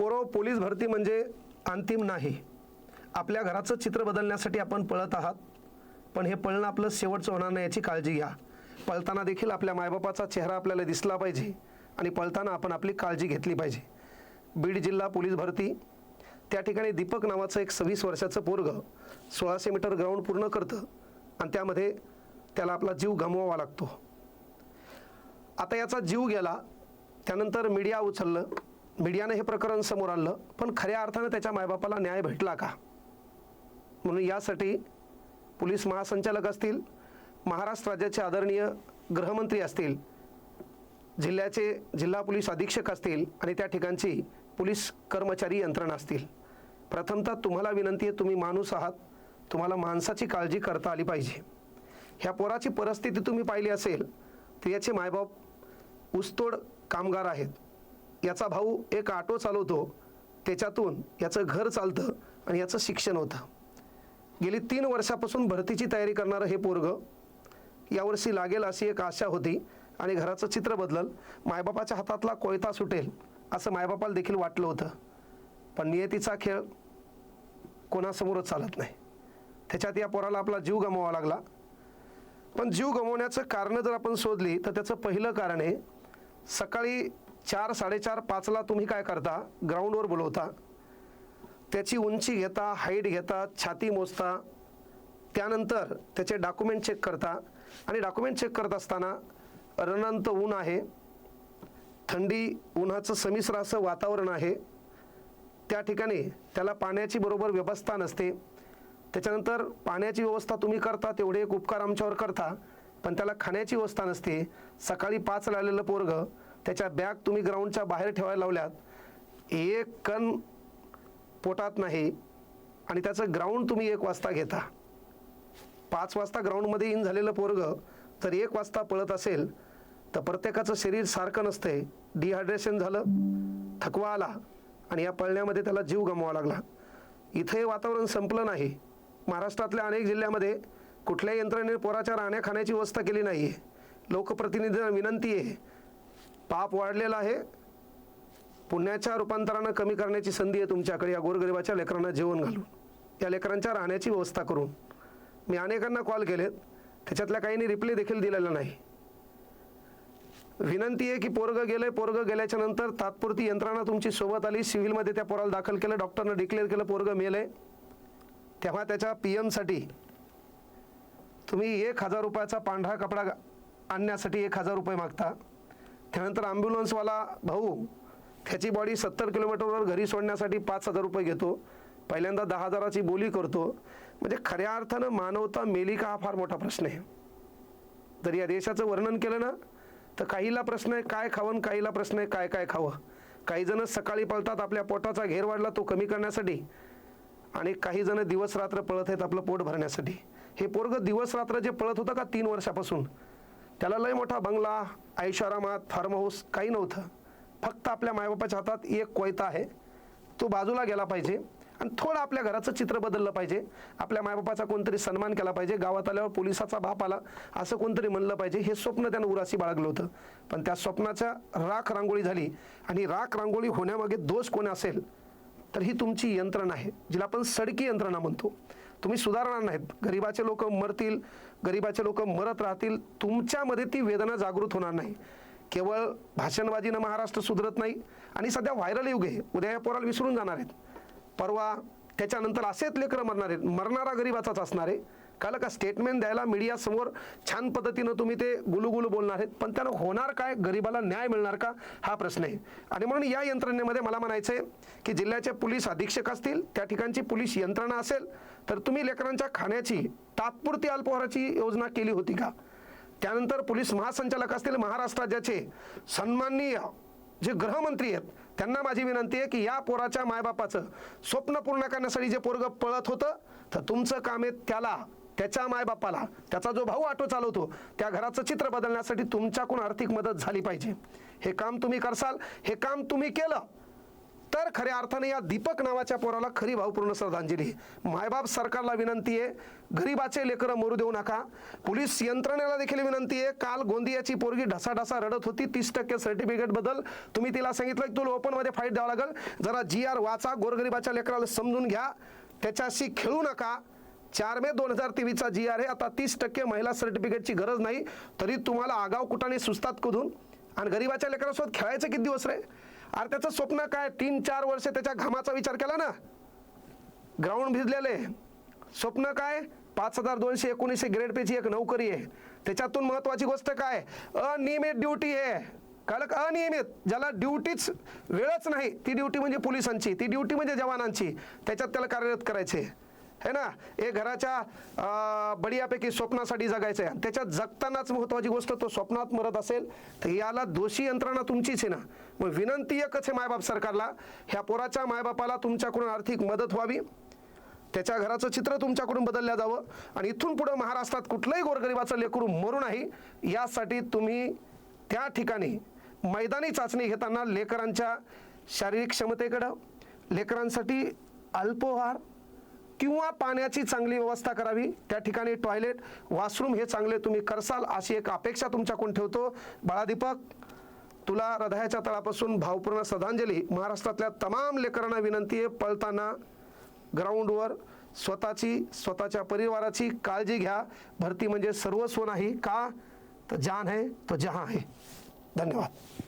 पोरो police भरती म्हणजे अंतिम नाही. आपल्या घराचं चित्र बदलण्यासाठी आपण पळत आहात. पण हे पळणं आपलं शेवटचं होणार नाही याची काळजी घ्या. पळताना देखील आपल्या मायबापाचा चेहरा आपल्याला दिसला पाहिजे आणि पळताना आपण आपली काळजी घेतली पाहिजे. बीड जिल्हा पोलीस भरती. त्या ठिकाणी दीपक नावाचं एक सव्वीस वर्षाचं पोरग सोळाशे मीटर ग्राउंड पूर्ण करतं आणि त्यामध्ये त्याला आपला जीव गमवावा लागतो. आता याचा जीव गेला त्यानंतर मीडिया उचललं. मीडियानं हे प्रकरण समोर आणलं. पण खऱ्या अर्थानं त्याच्या मायबापाला न्याय भेटला का? म्हणून यासाठी पोलीस महासंचालक असतील महाराष्ट्र राज्याचे आदरणीय गृहमंत्री असतील जिल्ह्याचे जिल्हा पोलीस अधीक्षक असतील आणि त्या ठिकाणची पोलीस कर्मचारी यंत्रणा असतील. प्रथमतः तुम्हाला विनंती आहे तुम्ही माणूस आहात. तुम्हाला माणसाची काळजी करता आली पाहिजे. ह्या पोराची परिस्थिती तुम्ही पाहिली असेल तर याचे मायबाप ऊसतोड कामगार आहेत. याचा भाऊ एक ऑटो चालवतो. त्याच्यातून याचं घर चालतं आणि याचं शिक्षण होतं. गेली तीन वर्षापासून भरतीची तयारी करणारं हे पोरगं यावर्षी लागेल अशी एक आशा होती आणि घराचं चित्र बदलल. मायबापाच्या हातातला कोयता सुटेल असं मायबापाला देखील वाटलं होतं. पण नियतीचा खेळ कोणासमोरच चालत नाही. त्याच्यात या पोराला आपला जीव गमवावा लागला. पण जीव गमवण्याचं कारणं जर आपण शोधली तर त्याचं पहिलं कारण आहे सकाळी चार साडेचार पाचला तुम्ही काय करता? ग्राउंडवर बोलवता. त्याची उंची घेता हाईट घेता छाती मोजता. त्यानंतर त्याचे डॉक्युमेंट चेक करता. आणि डॉक्युमेंट चेक करत असताना रणंत ऊन आहे. थंडी उन्हाचं समिश्र असं वातावरण आहे. त्या ठिकाणी त्याला पाण्याची बरोबर व्यवस्था नसते. त्याच्यानंतर पाण्याची व्यवस्था तुम्ही करता तेवढे एक उपकार आमच्यावर करता. पण त्याला खाण्याची व्यवस्था नसते. सकाळी पाचला आलेलं पोरगं त्याच्या बॅग तुम्ही ग्राउंडच्या बाहेर ठेवायला लावल्यात एक कण पोटात नाही आणि त्याचं ग्राउंड तुम्ही एक वाजता घेता. पाच वाजता ग्राउंडमध्ये इन झालेलं पोरगं जर एक वाजता पळत असेल तर प्रत्येकाचं शरीर सारखं नसतंय. डिहायड्रेशन झालं थकवा आला आणि या पळण्यामध्ये त्याला जीव गमवावा लागला. इथं हे वातावरण संपलं नाही. महाराष्ट्रातल्या अनेक जिल्ह्यामध्ये कुठल्याही यंत्रणेने पोराच्या राहण्या खाण्याची व्यवस्था केली नाही आहे लोकप्रतिनिधींना विनंती आहे पाप वाढलेला आहे. पुण्याच्या रूपांतरानं कमी करण्याची संधी आहे तुमच्याकडे. या गोरगरिबाच्या लेकरांना जेवण घालून या लेकरांच्या राहण्याची व्यवस्था करून. मी अनेकांना कॉल केलेत. त्याच्यातल्या काहींनी रिप्ले देखील दिलेला नाही. विनंती आहे की पोरगं गेलंय पोरगं गेल्याच्यानंतर तात्पुरती यंत्रणा तुमची सोबत आली. सिव्हिलमध्ये त्या पोराला दाखल केलं डॉक्टरनं डिक्लेअर केलं पोरगं मेलंय. तेव्हा त्याच्या पी एमसाठी तुम्ही एक हजार रुपयाचा पांढरा कपडा आणण्यासाठी एक हजार रुपये मागता. त्यानंतर ॲम्ब्युलन्सवाला भाऊ त्याची बॉडी सत्तर किलोमीटरवर घरी सोडण्यासाठी पाच हजार रुपये घेतो. पहिल्यांदा दहा हजाराची बोली करतो. म्हणजे खऱ्या अर्थानं मानवता मेली का हा फार मोठा प्रश्न आहे. जर या देशाचं वर्णन केलं ना तर काहीला प्रश्न आहे काय खावं आणि काहीला प्रश्न आहे काय काय खावं. काही जण सकाळी पळतात आपल्या पोटाचा घेर वाढला तो कमी करण्यासाठी. आणि काही जण दिवस रात्र पळत आहेत आपलं पोट भरण्यासाठी. हे पोरग दिवस रात्र जे पळत होतं का तीन वर्षापासून? त्याला लय मोठा बंगला ऐशारामात फार्म हाऊस काही नव्हतं. फक्त आपल्या मायबापाच्या हातात एक कोयता आहे. तो बाजूला गेला पाहिजे आणि थोडं आपल्या घराचं चित्र बदललं पाहिजे. आपल्या मायबापाचा कोणतरी सन्मान केला पाहिजे. गावात आल्यावर पोलिसाचा बाप आला असं कोणतरी म्हणलं पाहिजे. हे स्वप्न त्यानं उराशी बाळगलं होतं. पण त्या स्वप्नाच्या राख रांगोळी झाली आणि राख रांगोळी होण्यामागे दोष कोण असेल तर ही तुमची यंत्रणा आहे जिला आपण सडकी यंत्रणा म्हणतो. तुम्ही सुधारणार नाहीत. गरिबाचे लोक मरतील गरिबाचे लोक मरत राहतील तुमच्यामध्ये ती वेदना जागृत होणार नाही. केवळ भाषणबाजीनं महाराष्ट्र सुधरत नाही आणि सध्या व्हायरल युग आहे. उद्या या पोराला विसरून जाणार आहेत. परवा त्याच्यानंतर असेच लेकरं मरणार आहेत मरणारा गरिबाचाच असणार आहे. कळलं का स्टेटमेंट द्यायला मीडियासमोर छान पद्धतीनं तुम्ही ते गुलुगुलू बोलणार आहेत. पण त्यानं होणार काय? गरिबाला न्याय मिळणार का? हा प्रश्न आहे. आणि म्हणून या यंत्रणेमध्ये मला म्हणायचं आहे की जिल्ह्याचे पोलीस अधीक्षक असतील त्या ठिकाणची पोलीस यंत्रणा असेल तर तुम्ही लेकरांच्या खाण्याची तात्पुरती अल्पहाराची योजना केली होती का? त्यानंतर पोलीस महासंचालक असतील महाराष्ट्र राज्याचे सन्माननीय जे गृहमंत्री आहेत त्यांना माझी विनंती आहे की या पोराच्या मायबापाचं स्वप्न पूर्ण करण्यासाठी जे पोरग पळत होतं तर तुमचं काम आहे त्याला त्याच्या मायबापाला त्याचा जो भाऊ ऑटो चालवतो त्या घराचं चित्र बदलण्यासाठी तुमच्याकडून आर्थिक मदत झाली पाहिजे. हे काम तुम्ही करसाल हे काम तुम्ही केलं तर खऱ्या अर्थाने या दीपक नावाच्या पोराला खरी भावपूर्ण श्रद्धांजली. आहे. मायबाप सरकारला विनंती आहे गरीबाचे लेकरं मरू देऊ नका. पोलीस यंत्रणेला देखील विनंती आहे काल गोंदियाची पोरगी ढसाढसा रडत होती तीस टक्के सर्टिफिकेटबद्दल तुम्ही तिला सांगितलं की तुला ओपनमध्ये फाईट द्यावं लागेल. जरा जी आर वाचा गोरगरिबाच्या लेकराला समजून घ्या. त्याच्याशी खेळू नका. चार मे दोन हजार तेवीसचा जी आर आहे. आता तीस टक्के महिला सर्टिफिकेटची गरज नाही तरी तुम्हाला आगाव कुठाने सुस्तात कुदून आणि गरीबाच्या लेकरासोबत खेळायचं किती दिवस रे? अरे त्याचं स्वप्न काय? तीन चार वर्ष त्याच्या घामाचा विचार केला ना? ग्राउंड भिजलेले. स्वप्न काय? पाच हजार दोनशे एकोणीसशे ग्रेड पेची एक नोकरी आहे. त्याच्यातून महत्वाची गोष्ट काय? अनियमित ड्युटी आहे. कारण का अनियमित. ज्याला ड्युटीच वेळच नाही ती ड्युटी म्हणजे पोलिसांची ती ड्युटी म्हणजे जवानांची. त्याच्यात त्याला कार्यरत करायचे. है ना? हे घराच्या अं, बडियापैकी स्वप्नासाठी जगायचं आहे त्याच्यात जगतानाच महत्वाची गोष्ट तो स्वप्नात मरत असेल तर याला दोषी यंत्रणा तुमचीच आहे ना? मग विनंती एकच आहे मायबाप सरकारला ह्या पोराच्या मायबापाला तुमच्याकडून आर्थिक मदत व्हावी. त्याच्या घराचं चित्र तुमच्याकडून बदललं जावं. आणि इथून पुढं महाराष्ट्रात कुठलंही गोरगरिबाचं लेकरू मरू नाही. यासाठी तुम्ही त्या ठिकाणी मैदानी चाचणी घेताना लेकरांच्या शारीरिक क्षमतेकडं लेकरांसाठी अल्पोहार किंवा पाण्याची चांगली व्यवस्था करावी. त्या ठिकाणी टॉयलेट वॉशरूम हे चांगले तुम्ही करसाल अशी एक अपेक्षा तुमच्याकडून ठेवतो. बाळादीपक तुला हृदयाच्या तळापासून भावपूर्ण श्रद्धांजली. महाराष्ट्रातल्या तमाम लेकरांना विनंती आहे पळताना ग्राउंडवर स्वतःची स्वतःच्या परिवाराची काळजी घ्या. भरती म्हणजे सर्वस्व नाही. का? तर जान है तो जहां है धन्यवाद.